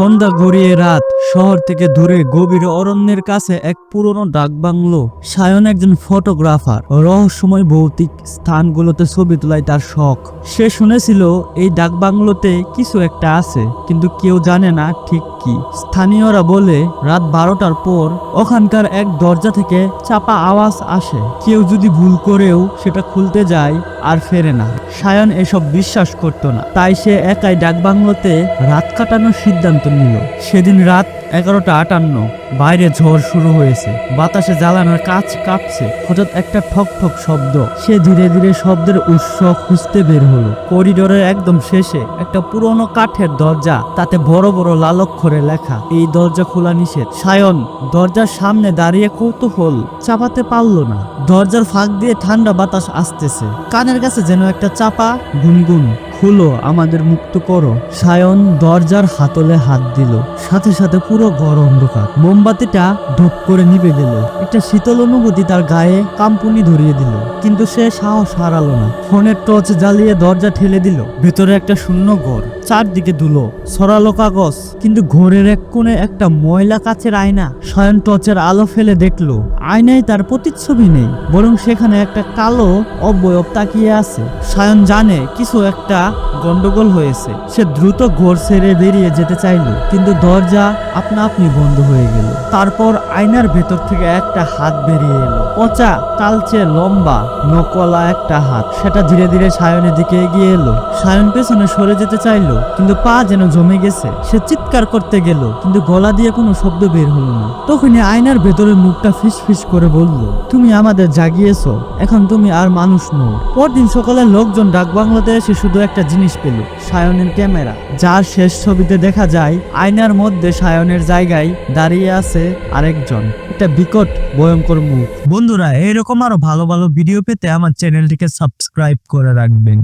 সন্ধ্যা গড়িয়ে রাত। শহর থেকে দূরে গভীর অরণ্যের কাছে এক পুরনো ডাক বাংলো। সায়ন একজন ফটোগ্রাফার। রহস্যময় ভৌতিক স্থানগুলোতে ছবি তোলায় তার শখ। সে শুনেছিল, এই ডাক বাংলোতে কিছু একটা আছে, কিন্তু কেউ জানে না ঠিক কি। স্থানীয়রা বলে, রাত বারোটার পর ওখানকার এক দরজা থেকে চাপা আওয়াজ আসে। কেউ যদি ভুল করেও সেটা খুলতে যায় আর ফেরে না। সায়ন এসব বিশ্বাস করত না। তাই সে একাই ডাকবাংলোতে রাত কাটানোর সিদ্ধান্ত নিল। সেদিন রাত এগারোটা আটান্ন। বাইরে ঝড় শুরু হয়েছে। বাতাসে জ্বালানোর কাজ কাঁপছে। হঠাৎ একটা ঠক ঠক শব্দ। সে ধীরে ধীরে শব্দের উৎস খুঁজতে বের হলো। করিডোরের একদম শেষে একটা পুরনো কাঠের দরজা, তাতে বড় বড় লাল অক্ষরে লেখা। এই দরজা খোলা নিষেধ। সায়ন, দরজার সামনে দাঁড়িয়ে কৌতূহল চাপাতে পারল না। দরজার ফাঁক দিয়ে ঠান্ডা বাতাস আসতেছে। কানের কাছে যেন একটা চাপা, গুনগুন। খুলো, আমাদের মুক্ত করো। সায়ন দরজার হাতলে হাত দিল। সাথে সাথে পুরো গরম অন্ধকার। মোমবাতিটা ধূপ করে নিভে গেল। একটা শীতল অনুভূতি তার গায়ে কাম্পুনি ধরিয়ে দিল, কিন্তু সে সাহস হারালো না। ফোনের টর্চ জ্বালিয়ে দরজা ঠেলে দিল, ভেতরে একটা শূন্য ঘর, চারদিকে ধুলো, সরালো কাগজ, কিন্তু ঘরের এক কোণে একটা ময়লা কাচের আয়না। সায়ন টর্চের আলো ফেলে দেখল, আয়নায় তার প্রতিচ্ছবি নেই, বরং সেখানে একটা কালো অবয়ব তাকিয়ে আছে। সায়ন জানে কিছু একটা গন্ডগোল হয়েছে। সে দ্রুত ঘর ছেড়ে বেরিয়ে যেতে চাইলো, কিন্তু দরজা আপনা আপনি বন্ধ হয়ে গেল। তারপর আয়নার ভেতর থেকে একটা হাত বেরিয়ে এলো। পচা, কালচে লম্বা, নকলা একটা হাত। সেটা ধীরে ধীরে সায়নের দিকে এগিয়ে এলো। সায়ন পেছনে সরে যেতে চাইলো, কিন্তু পা যেন জমে গেছে। সে চিৎকার করতে গেল, কিন্তু গলা দিয়ে কোনো শব্দ বের হলো না। তখনই আয়নার ভেতরে মুখটা ফিস ফিস করে বলল, তুমি আমাদের জাগিয়েছো, এখন তুমি আর মানুষ নও। পরদিন সকালে লোকজন ডাক বাংলাতে এসে শুধু একটা জিনিস পেল, সায়নের ক্যামেরা। যার শেষ ছবিতে দেখা যায়, আয়নার মধ্যে সায়নের জায়গায় দাঁড়িয়ে আছে আরেকজন। একটা বিকট ভয়ঙ্কর মুখ। বন্ধুরা এরকম আরও ভালো ভালো ভিডিও পেতে আমার চ্যানেলটিকে সাবস্ক্রাইব করে রাখবেন।